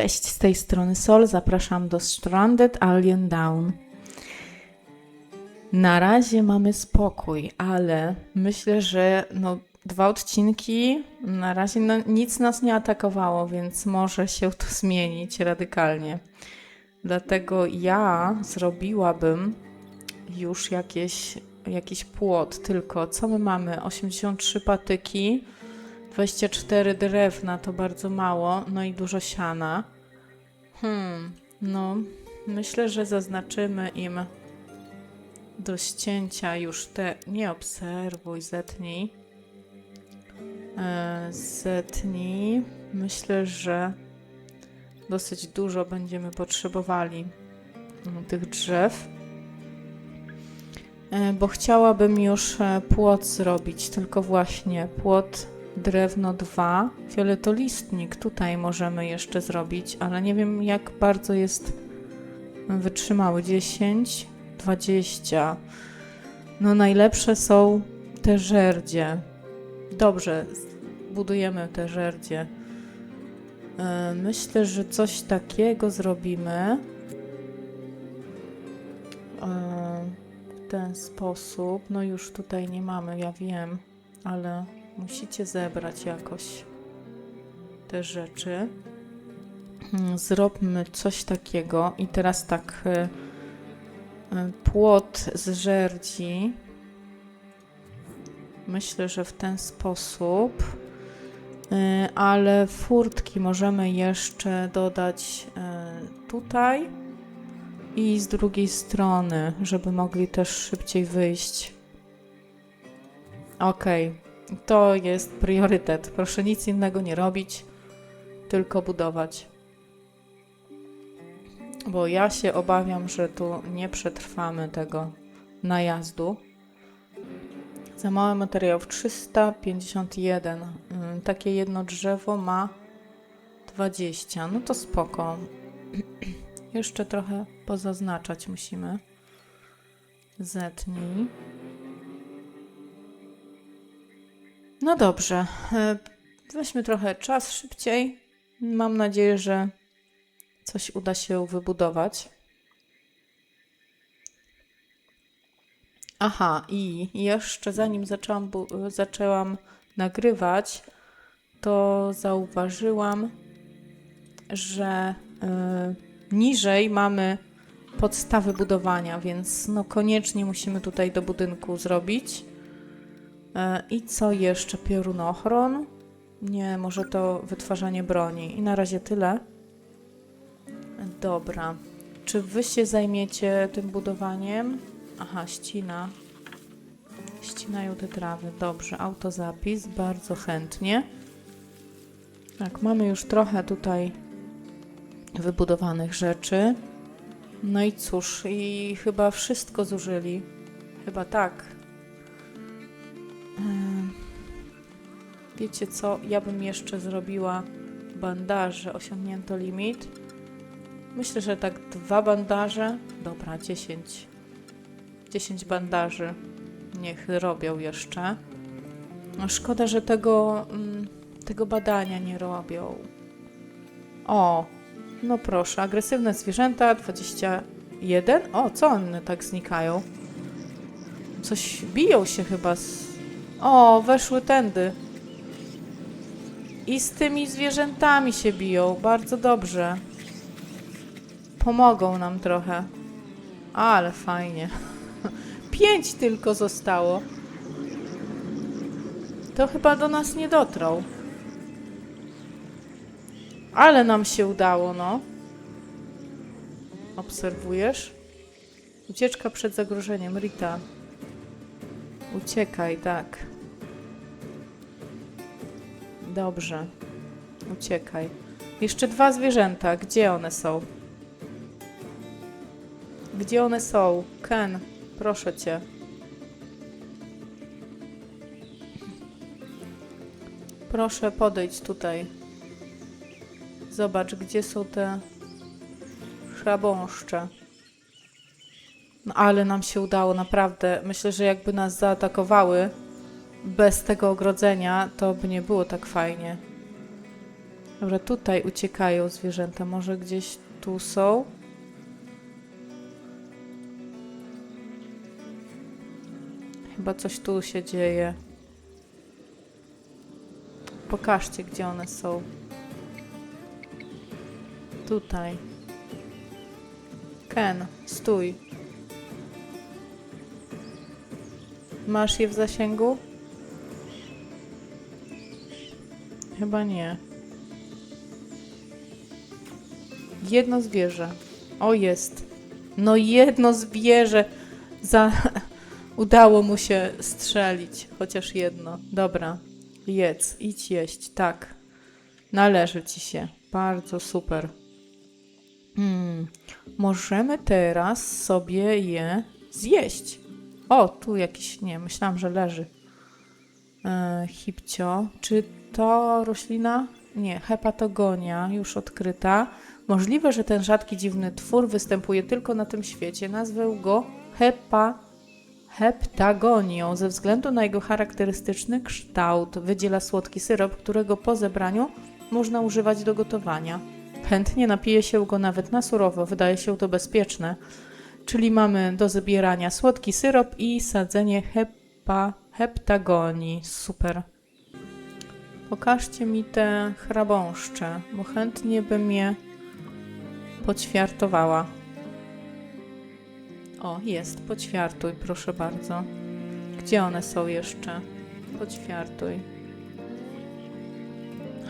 Cześć, z tej strony Sol. Zapraszam do Stranded Alien Down. Na razie mamy spokój, ale myślę, że no, dwa odcinki na razie no, nic nas nie atakowało, więc może się to zmienić radykalnie. Dlatego ja zrobiłabym już jakieś, jakiś płot, tylko co my mamy? 83 patyki. 24 drewna to bardzo mało, no i dużo siana. Hmm, no, myślę, że zaznaczymy im do ścięcia już te. Nie obserwuj, zetnij. E, zetnij. Myślę, że dosyć dużo będziemy potrzebowali mm, tych drzew. E, bo chciałabym już e, płot zrobić, tylko właśnie płot drewno 2, fioletolistnik tutaj możemy jeszcze zrobić, ale nie wiem jak bardzo jest wytrzymały. 10, 20. No najlepsze są te żerdzie. Dobrze, budujemy te żerdzie. E, Myślę, że coś takiego zrobimy. E, W ten sposób. No już tutaj nie mamy, ja wiem, ale musicie zebrać jakoś te rzeczy. Mm, Zróbmy coś takiego. I teraz tak. e, e, Płot z żerdzi. Myślę, że w ten sposób. E, Ale furtki możemy jeszcze dodać tutaj i z drugiej strony, żeby mogli też szybciej wyjść. Okej, to jest priorytet. Proszę nic innego nie robić, tylko budować. Bo ja się obawiam, że tu nie przetrwamy tego najazdu. Za mały materiałów 351. Mm, Takie jedno drzewo ma 20. No to spoko. Jeszcze trochę pozaznaczać musimy. Zetnij. No dobrze. e, Weźmy trochę czas szybciej. Mam nadzieję, że coś uda się wybudować. Aha, i jeszcze zanim zaczęłam, zaczęłam nagrywać, to zauważyłam, że y, niżej mamy podstawy budowania, więc no koniecznie musimy tutaj do budynku zrobić. E, I co jeszcze? Piorunochron? Nie, może to wytwarzanie broni. I na razie tyle. Dobra. Czy wy się zajmiecie tym budowaniem? Aha, ścina. Ścinają te trawy. Dobrze, autozapis. Bardzo chętnie. Tak, mamy już trochę tutaj wybudowanych rzeczy. No i cóż, i chyba wszystko zużyli. Chyba tak. Wiecie co? Ja bym jeszcze zrobiła bandaże. Osiągnięto limit. Myślę, że tak dwa bandaże. Dobra, 10. 10 bandaży. Niech robią jeszcze. No, szkoda, że tego, mm, tego badania nie robią. O, no proszę, agresywne zwierzęta 21. O, co one tak znikają? Coś biją się chyba z. O, weszły tędy. I z tymi zwierzętami się biją. Bardzo dobrze. Pomogą nam trochę. Ale fajnie. Pięć tylko zostało. To chyba do nas nie dotrą. Ale nam się udało, no. Obserwujesz? Ucieczka przed zagrożeniem. Rita. Uciekaj, tak. Dobrze. Uciekaj. Jeszcze dwa zwierzęta. Gdzie one są? Gdzie one są? Ken, proszę cię. Proszę podejść tutaj. Zobacz, gdzie są te chrabąszcze. No ale nam się udało, naprawdę. Myślę, że jakby nas zaatakowały bez tego ogrodzenia, to by nie było tak fajnie. Dobra, tutaj uciekają zwierzęta. Może gdzieś tu są? Chyba coś tu się dzieje. Pokażcie, gdzie one są. Tutaj. Ken, stój. Masz je w zasięgu? Chyba nie. Jedno zwierzę. O, jest. No jedno zwierzę. Za... Udało mu się strzelić. Chociaż jedno. Dobra. Jedz. Idź jeść. Tak. Należy ci się. Bardzo super. Hmm. Możemy teraz sobie je zjeść. O, tu jakiś, nie, myślałam, że leży. E, hipcio. Czy to roślina? Nie, hepatogonia, już odkryta. Możliwe, że ten rzadki, dziwny twór występuje tylko na tym świecie. Nazwę go hepa, heptagonią ze względu na jego charakterystyczny kształt. Wydziela słodki syrop, którego po zebraniu można używać do gotowania. Chętnie napije się go nawet na surowo, wydaje się to bezpieczne. Czyli mamy do zbierania słodki syrop i sadzenie hepa, heptagonii. Super. Pokażcie mi te chrabąszcze, bo chętnie bym je poćwiartowała. O, jest, poćwiartuj, proszę bardzo. Gdzie one są jeszcze? Poćwiartuj.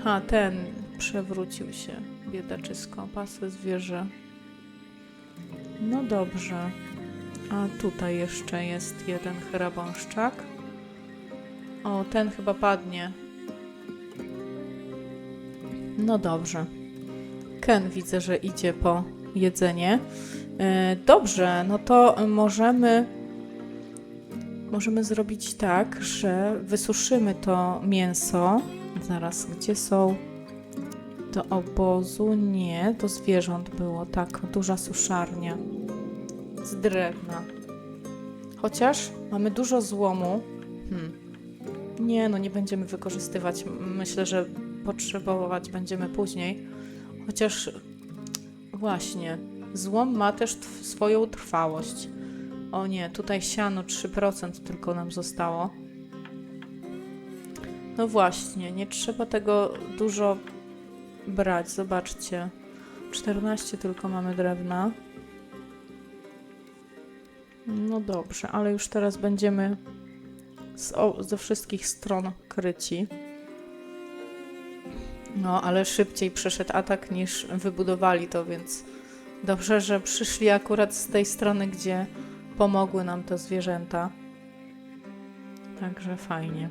Ha, ten przewrócił się, biedaczysko, pasłe zwierzę. No dobrze. A tutaj jeszcze jest jeden chrabąszczak. O, ten chyba padnie. No dobrze. Ken widzę, że idzie po jedzenie. E, Dobrze, no to możemy możemy zrobić tak, że wysuszymy to mięso. Zaraz, gdzie są do obozu? Nie, do zwierząt było, tak, duża suszarnia z drewna. Chociaż mamy dużo złomu. Hmm. Nie, no nie będziemy wykorzystywać. Myślę, że potrzebować będziemy później. Chociaż właśnie, złom ma też swoją trwałość. O nie, tutaj siano 3% tylko nam zostało. No właśnie, nie trzeba tego dużo brać. Zobaczcie. 14 tylko mamy drewna. No dobrze, ale już teraz będziemy z, o, ze wszystkich stron kryci. No, ale szybciej przeszedł atak niż wybudowali to, więc dobrze, że przyszli akurat z tej strony, gdzie pomogły nam te zwierzęta. Także fajnie.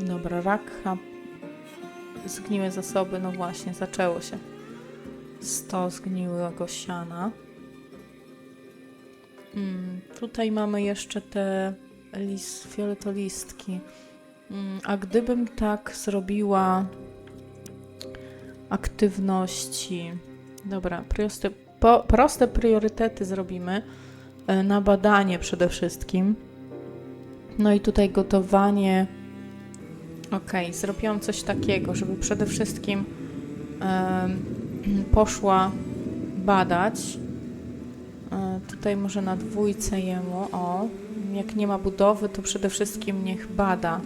Dobra, rakha. Zgniłe zasoby, no właśnie, zaczęło się. 100 zgniłego siana. Mm, tutaj mamy jeszcze te lis, fioletolistki. Mm, a gdybym tak zrobiła aktywności. Dobra, proste, po, proste priorytety zrobimy. E, Na badanie przede wszystkim. No i tutaj gotowanie. Ok, zrobiłam coś takiego, żeby przede wszystkim em, poszła badać. E, Tutaj może na dwójce jemu, o, jak nie ma budowy, to przede wszystkim niech bada.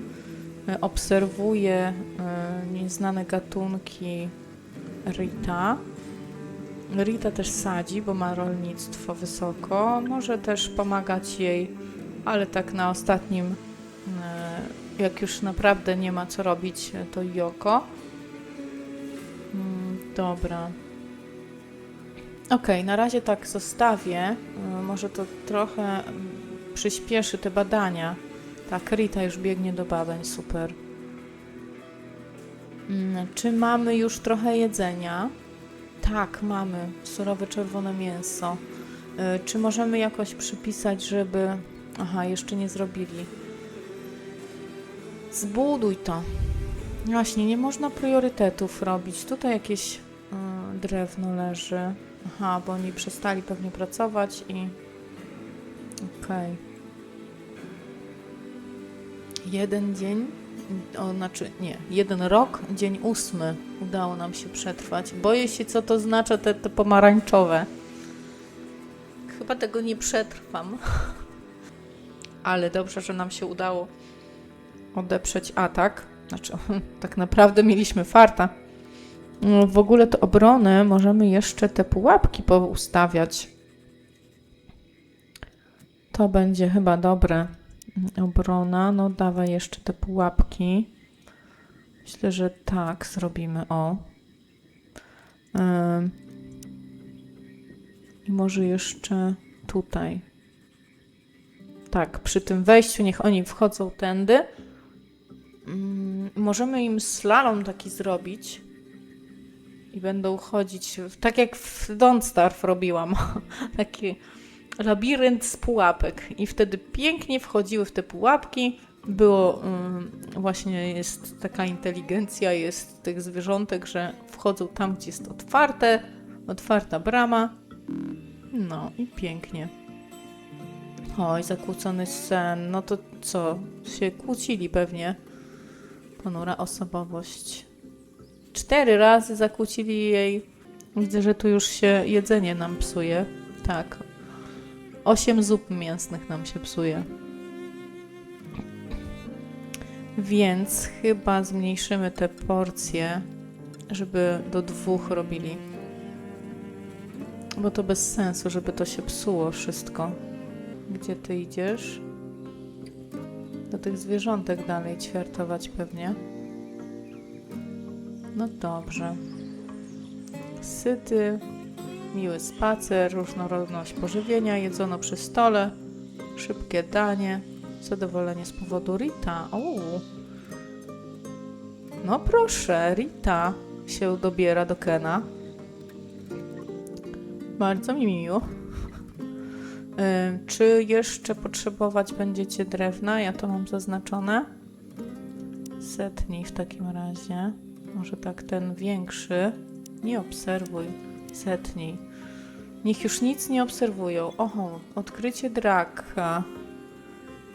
E, Obserwuje e, nieznane gatunki Rita. Rita też sadzi, bo ma rolnictwo wysoko. Może też pomagać jej, ale tak na ostatnim, e, jak już naprawdę nie ma co robić, e, to Joko. Mm, Dobra. Okej, na razie tak zostawię. Y, Może to trochę mm, przyspieszy te badania. Tak, Rita już biegnie do badań, super. Mm, Czy mamy już trochę jedzenia? Tak, mamy. Surowe czerwone mięso. Y, Czy możemy jakoś przypisać, żeby... Aha, jeszcze nie zrobili. Zbuduj to. Właśnie, nie można priorytetów robić. Tutaj jakieś y, drewno leży. Aha, bo oni przestali pewnie pracować i... Okej. Jeden dzień o, znaczy nie, jeden rok, dzień ósmy udało nam się przetrwać. Boję się, co to znaczy te, te pomarańczowe. Chyba tego nie przetrwam. Ale dobrze, że nam się udało odeprzeć atak. Znaczy, tak naprawdę mieliśmy farta. No, W ogóle to obronę możemy jeszcze te pułapki poustawiać. To będzie chyba dobre. Obrona, no dawaj jeszcze te pułapki. Myślę, że tak zrobimy. O. Ym. I może jeszcze tutaj. Tak, przy tym wejściu niech oni wchodzą tędy. Mm, możemy im slalom taki zrobić. I będą chodzić, tak jak w Don't Starve robiłam. Taki labirynt z pułapek. I wtedy pięknie wchodziły w te pułapki. Było ym, właśnie jest taka inteligencja, jest tych zwierzątek, że wchodzą tam, gdzie jest otwarte, otwarta brama. No i pięknie. Oj, zakłócony sen. No to co? Się kłócili pewnie. Ponura osobowość. Cztery razy zakłócili jej. Widzę, że tu już się jedzenie nam psuje. Tak. Osiem zup mięsnych nam się psuje. Więc chyba zmniejszymy te porcje, żeby do dwóch robili. Bo to bez sensu, żeby to się psuło wszystko. Gdzie ty idziesz? Do tych zwierzątek dalej ćwiartować pewnie. No dobrze. Syty, miły spacer, różnorodność pożywienia, jedzono przy stole, szybkie danie, zadowolenie z powodu Rita. O. No proszę, Rita się dobiera do Kena. Bardzo mi miło. Czy jeszcze potrzebować będziecie drewna? Ja to mam zaznaczone. Setnij w takim razie. Może tak ten większy. Nie obserwuj. Setnij. Niech już nic nie obserwują. Oho, odkrycie draka.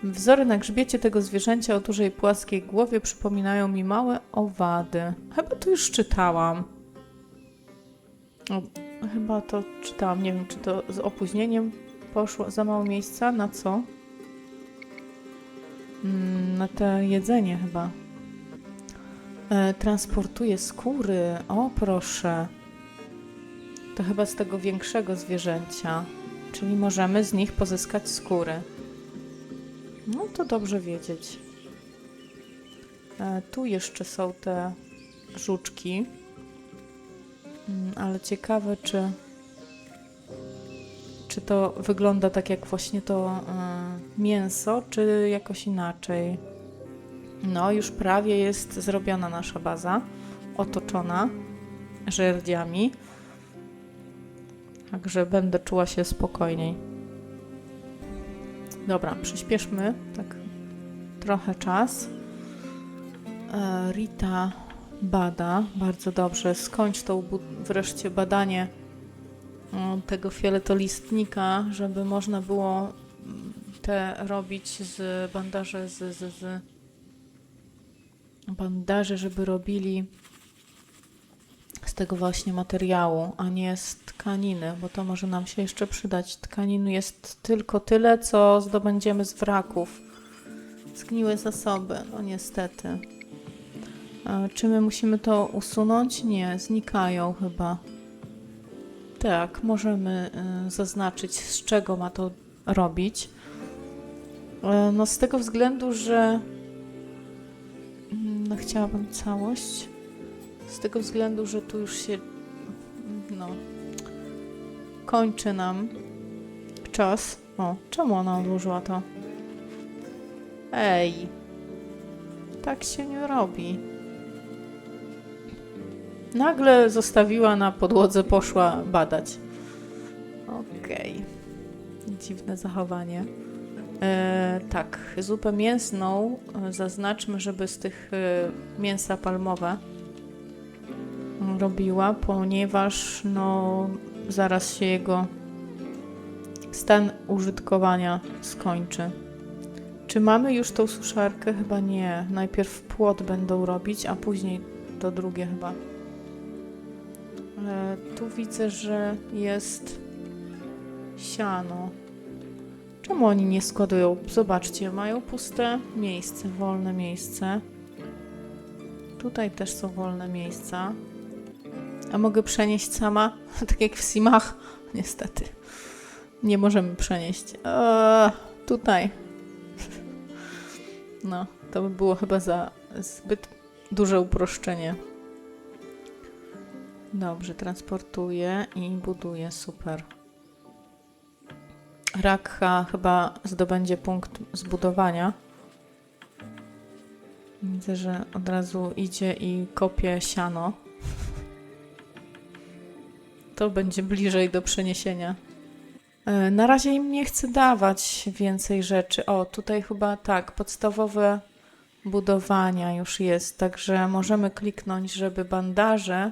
Wzory na grzbiecie tego zwierzęcia o dużej płaskiej głowie przypominają mi małe owady. Chyba to już czytałam. O, chyba to czytałam. Nie wiem, czy to z opóźnieniem poszło za mało miejsca. Na co? Mm, na to jedzenie chyba. E, transportuje skóry. O, proszę. To chyba z tego większego zwierzęcia. Czyli możemy z nich pozyskać skóry. No to dobrze wiedzieć. E, tu jeszcze są te żuczki. Mm, ale ciekawe, czy. Czy to wygląda tak jak właśnie to y, mięso, czy jakoś inaczej? No, już prawie jest zrobiona nasza baza, otoczona żerdziami. Także będę czuła się spokojniej. Dobra, przyspieszmy tak trochę czas. E, Rita bada bardzo dobrze. Skończ to wreszcie badanie mm, tego fioletolistnika, żeby można było mm, te robić z bandaże z, z, z żeby robili tego właśnie materiału, a nie z tkaniny, bo to może nam się jeszcze przydać. Tkanin jest tylko tyle, co zdobędziemy z wraków. Zgniłe zasoby, no niestety. Czy my musimy to usunąć? Nie, znikają chyba. Tak, możemy y, zaznaczyć, z czego ma to robić. E, No z tego względu, że mm, no, chciałabym całość. Z tego względu, że tu już się no kończy nam czas. O, czemu ona odłożyła to? Ej, tak się nie robi. Nagle zostawiła na podłodze, poszła badać. Okej. Dziwne zachowanie. E, tak, zupę mięsną e, zaznaczmy, żeby z tych e, mięsa palmowe robiła, ponieważ no zaraz się jego stan użytkowania skończy. Czy mamy już tą suszarkę? Chyba nie. Najpierw płot będą robić, a później to drugie chyba. E, tu widzę, że jest siano. Czemu oni nie składują? Zobaczcie, mają puste miejsce, wolne miejsce. Tutaj też są wolne miejsca. A mogę przenieść sama? Tak jak w Simach? Niestety. Nie możemy przenieść. Eee, tutaj. No, to by było chyba za zbyt duże uproszczenie. Dobrze, transportuję i buduję. Super. Rakha chyba zdobędzie punkt zbudowania. Widzę, że od razu idzie i kopie siano. To będzie bliżej do przeniesienia. E, Na razie im nie chcę dawać więcej rzeczy. O, tutaj chyba tak, podstawowe budowania już jest, także możemy kliknąć, żeby bandaże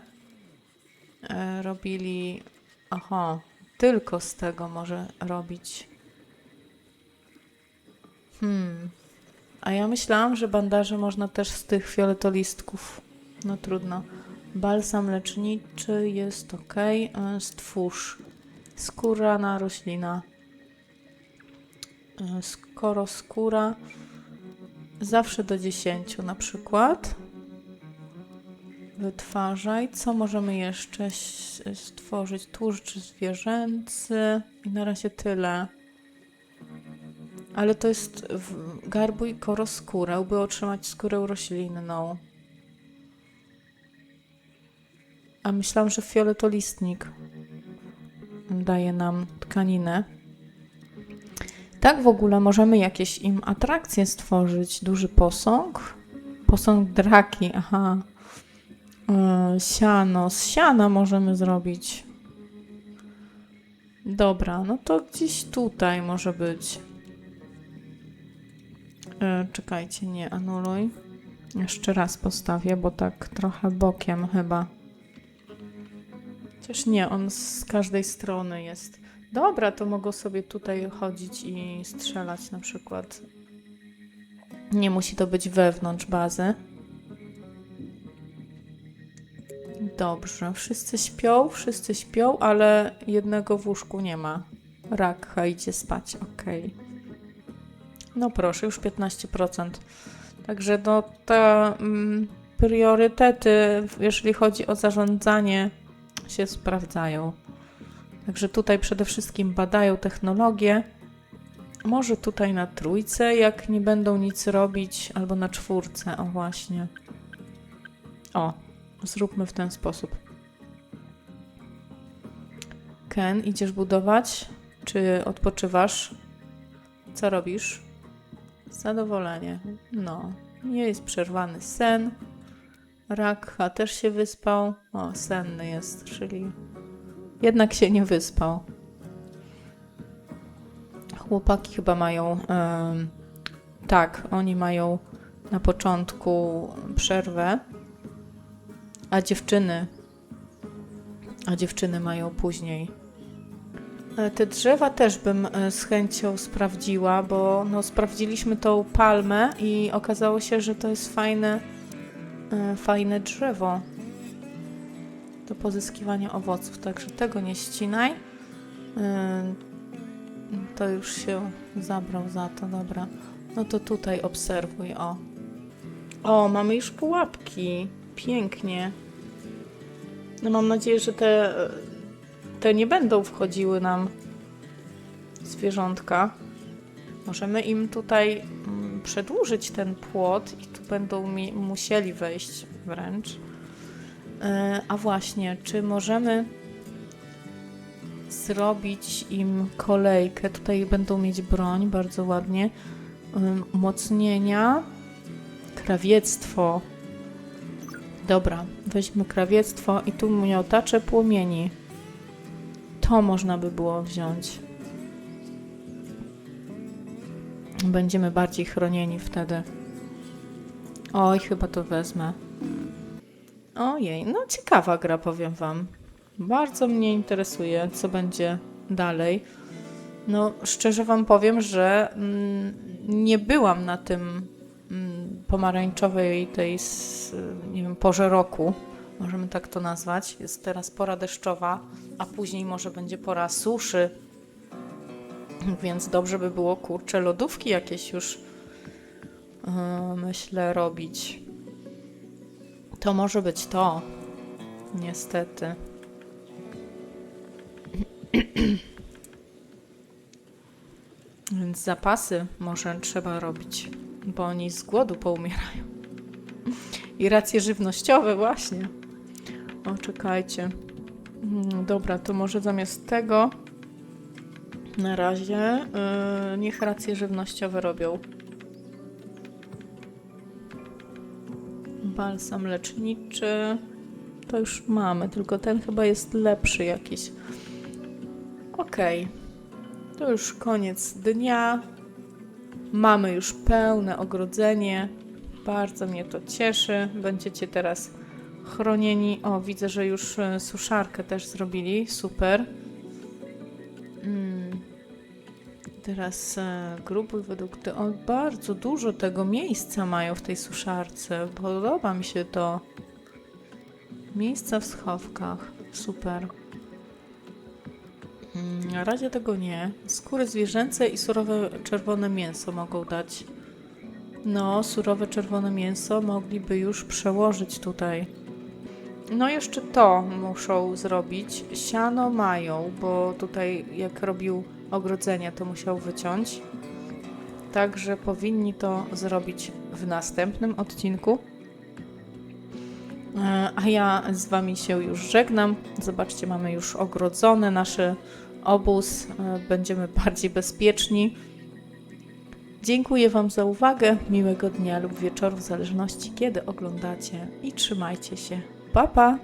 e, robili. Aha, tylko z tego może robić. Hmm. A ja myślałam, że bandaże można też z tych fioletolistków. No trudno. Balsam leczniczy jest ok. E, Stwórz. Skórana roślina. E, Skoro skóra. Zawsze do 10 na przykład. Wytwarzaj. Co możemy jeszcze stworzyć? Tłuszcz zwierzęcy. I na razie tyle. Ale to jest garbuj koroskórę, by otrzymać skórę roślinną. A myślałam, że fioletolistnik daje nam tkaninę. Tak w ogóle możemy jakieś im atrakcje stworzyć. Duży posąg. Posąg draki, aha. E, siano. Z siana możemy zrobić. Dobra, no to gdzieś tutaj może być. E, czekajcie, nie anuluj. Jeszcze raz postawię, bo tak trochę bokiem chyba. Chociaż nie, on z każdej strony jest. Dobra, to mogą sobie tutaj chodzić i strzelać na przykład. Nie musi to być wewnątrz bazy. Dobrze, wszyscy śpią, wszyscy śpią, ale jednego w łóżku nie ma. Rakha idzie spać, okej. No proszę, już 15%. Także no, te mm, priorytety, jeżeli chodzi o zarządzanie, się sprawdzają. Także tutaj przede wszystkim badają technologię. Może tutaj na trójce, jak nie będą nic robić, albo na czwórce, o właśnie. O, zróbmy w ten sposób. Ken, idziesz budować? Czy odpoczywasz? Co robisz? Zadowolenie. No, nie jest przerwany sen. Rakha też się wyspał. O, senny jest, czyli jednak się nie wyspał. Chłopaki chyba mają. em, tak, oni mają na początku przerwę, a dziewczyny. A dziewczyny mają później. E, Te drzewa też bym e, z chęcią sprawdziła, bo no, sprawdziliśmy tą palmę i okazało się, że to jest fajne, fajne drzewo do pozyskiwania owoców. Także tego nie ścinaj. E, To już się zabrał za to, dobra. No to tutaj obserwuj, o. O, mamy już pułapki. Pięknie. No mam nadzieję, że te, te nie będą wchodziły nam zwierzątka. Możemy im tutaj przedłużyć ten płot i tu będą mi musieli wejść wręcz. E, A właśnie, czy możemy zrobić im kolejkę? Tutaj będą mieć broń, bardzo ładnie. Ym, Umocnienia. Krawiectwo. Dobra, weźmy krawiectwo i tu miotacze płomieni. To można by było wziąć. Będziemy bardziej chronieni wtedy. Oj, chyba to wezmę. Ojej, no ciekawa gra, powiem wam. Bardzo mnie interesuje, co będzie dalej. No, szczerze wam powiem, że mm, nie byłam na tym mm, pomarańczowej tej, nie wiem, porze roku, możemy tak to nazwać. Jest teraz pora deszczowa, a później może będzie pora suszy, więc dobrze by było, kurczę, lodówki jakieś już yy, myślę robić. To może być to. Niestety. Więc zapasy może trzeba robić, bo oni z głodu poumierają. I racje żywnościowe właśnie. O, czekajcie. Mm, Dobra, to może zamiast tego na razie yy, niech racje żywnościowe robią. Balsam leczniczy. To już mamy, tylko ten chyba jest lepszy jakiś. Okej. To już koniec dnia. Mamy już pełne ogrodzenie. Bardzo mnie to cieszy. Będziecie teraz chronieni. O, widzę, że już e, suszarkę też zrobili. Super. Teraz e, grubuj według te... O, bardzo dużo tego miejsca mają w tej suszarce. Podoba mi się to. Miejsca w schowkach. Super. Mm, Na razie tego nie. Skóry zwierzęce i surowe czerwone mięso mogą dać. No, surowe czerwone mięso mogliby już przełożyć tutaj. No, jeszcze to muszą zrobić. Siano mają, bo tutaj jak robił ogrodzenie, to musiał wyciąć. Także powinni to zrobić w następnym odcinku. E, A ja z Wami się już żegnam. Zobaczcie, mamy już ogrodzony nasz obóz. E, Będziemy bardziej bezpieczni. Dziękuję Wam za uwagę. Miłego dnia lub wieczoru, w zależności kiedy oglądacie. I trzymajcie się. Pa, pa!